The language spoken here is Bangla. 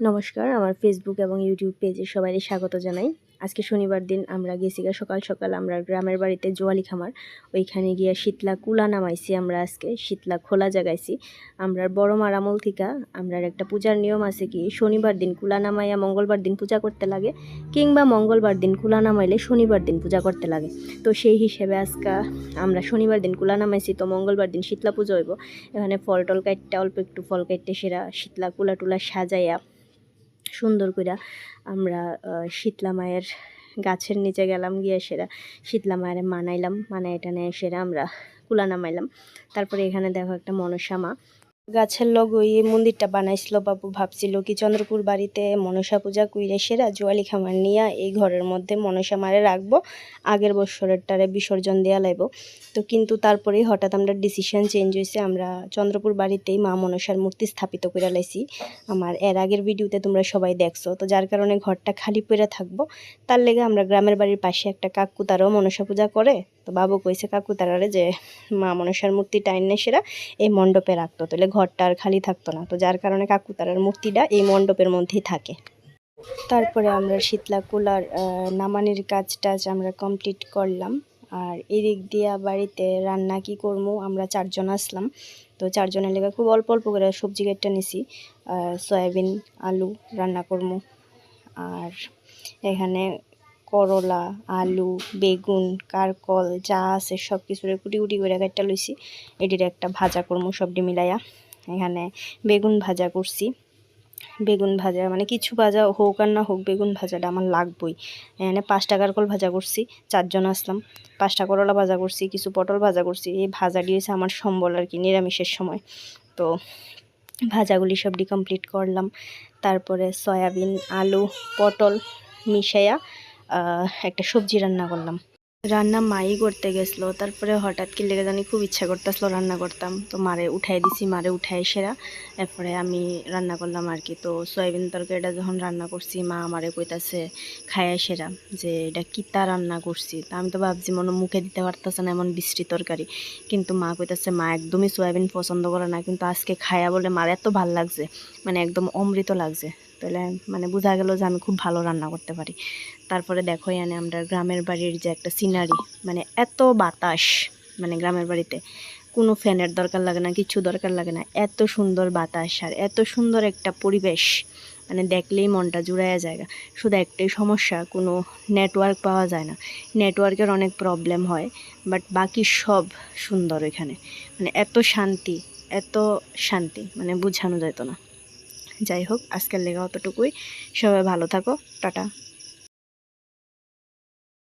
নমস্কার, আমার ফেসবুক এবং ইউটিউব পেজে সবাইকে স্বাগত জানাই। আজকে শনিবার দিন আমরা গেছি গা সকাল সকাল আমরা গ্রামের বাড়িতে জোয়ালি খামার ওইখানে গিয়ে শীতলা কুলা নামাইছি আমরা আজকে, শীতলা খোলা জাগাইছি। আমরা বড় মার আমল থেকে, আমরা একটা পূজার নিয়ম আছে কি, শনিবার দিন কুলা নামাইয়া মঙ্গলবার দিন পূজা করতে লাগে, কিংবা মঙ্গলবার দিন কুলা নামাইলে শনিবার দিন পূজা করতে লাগে। তো সেই হিসেবে আজকে আমরা শনিবার দিন কুলা নামাইছি, তো মঙ্গলবার দিন শীতলা পুজো হইব। এখানে ফল টল কাটতে অল্প একটু ফল কাটতে সেরা শীতলা কুলা টুলা সাজাইয়া সুন্দর করে আমরা শীতলা মায়ের গাছের নিচে গেলাম, গিয়ে সেরা শীতলা মায়ের মানাইলাম মানাই নিয়ে সেরা আমরা কুলা নামাইলাম। তারপরে এখানে দেখো একটা মনসা মা। গাছের লগ ওই মন্দিরটা বানাইছিল বাবু ভাবছিল কি চন্দ্রপুর বাড়িতে মনসা পূজা কুইরে সেরা জোয়ালি খামার নিয়ে এই ঘরের মধ্যে মনসা মারে রাখব, আগের বছরের টারে বিসর্জন দেওয়া লাইব। তো কিন্তু তারপরেই হঠাৎ আমরা ডিসিশন চেঞ্জ হয়েছে আমরা চন্দ্রপুর বাড়িতেই মা মনসার মূর্তি স্থাপিত করে লাইছি। আমার এর আগের ভিডিওতে তোমরা সবাই দেখছ, তো যার কারণে ঘরটা খালি পড়ে থাকব, তার লেগে আমরা গ্রামের বাড়ির পাশে একটা কাকু তারাও মনসা পূজা করে তো বাবু কইছে কাকু তারারে যে, মা মনসার মূর্তিটা এনে সেরা, এই মণ্ডপে রাখতো। তাহলে ঘরটা আর খালি থাকতো না। তো যার কারণে কাকু তারার মূর্তিটা এই মণ্ডপের মধ্যেই থাকে। তারপরে আমরা শীতলা কুলার নামানির কাজ টাজ আমরা কমপ্লিট করলাম। আর এদিক দিয়া বাড়িতে রান্না কি করব আমরা চারজন আসলাম। তো চারজনের লেগে খুব অল্প অল্প করে সবজি কেটে নিছি। সয়াবিন, আলু রান্না করব আর এখানে করলা, আলু, বেগুন, কারকল যা আছে সব কিছুরে কুটি কুটি করে কাটটা লইছি। এটির একটা ভাজা করব সবটি মিলাইয়া এখানে বেগুন ভাজা করছি। বেগুন ভাজা মানে কিছু ভাজা হোক আর না হোক বেগুন ভাজাটা আমার লাগবই। এখানে পাঁচ টাকার কল ভাজা করছি, চারজন আসলাম। পাঁচটা করলা ভাজা করছি, কিছু পটল ভাজা করছি। এই ভাজা দিয়েছে আমার সম্বল আর কি, নিরামিষের সময়। তো ভাজাগুলি সবটি কমপ্লিট করলাম। তারপরে সয়াবিন, আলু, পটল মিশাইয়া একটা সবজি রান্না করলাম। রান্না মাই করতে গেছিল, তারপরে হঠাৎ কি লেগে জানি খুব ইচ্ছা করতেছিল রান্না করতাম। তো মারে উঠাই দিছি, মারে উঠাই সেরা। এরপরে আমি রান্না করলাম আর কি। তো সয়াবিন তরকারিটা যখন রান্না করছি, মা আমারে কইতাছে, খায়া সেরা, যে এটা কিতা রান্না করছি? তা আমি তো ভাবছি মনে মুখে দিতে পারতেছে না এমন বৃষ্টি তরকারি। কিন্তু মা কইতাছে, মা একদমই সয়াবিন পছন্দ করে না, কিন্তু আজকে খায়া বলে মার এত ভালো লাগছে মানে একদম অমৃত লাগছে। তাহলে মানে বোঝা গেল যে আমি খুব ভালো রান্না করতে পারি। তারপরে দেখো এনে আমরা গ্রামের বাড়ির যে একটা সিনারি মানে এত বাতাস মানে গ্রামের বাড়িতে, কোনো ফ্যানের দরকার লাগে না, কিছু দরকার লাগে না, এত সুন্দর বাতাস আর এত সুন্দর একটা পরিবেশ মানে দেখলেই মনটা জুড়াইয়া যায় শুধু একটাই সমস্যা, কোনো নেটওয়ার্ক পাওয়া যায় না। নেটওয়ার্কের অনেক প্রবলেম হয় বাট বাকি সব সুন্দর এখানে। মানে এত শান্তি এত শান্তি মানে বোঝানো যেত না। যাই হোক আজকের লেগে অতটুকুই। সবাই ভালো থাকো টাটা।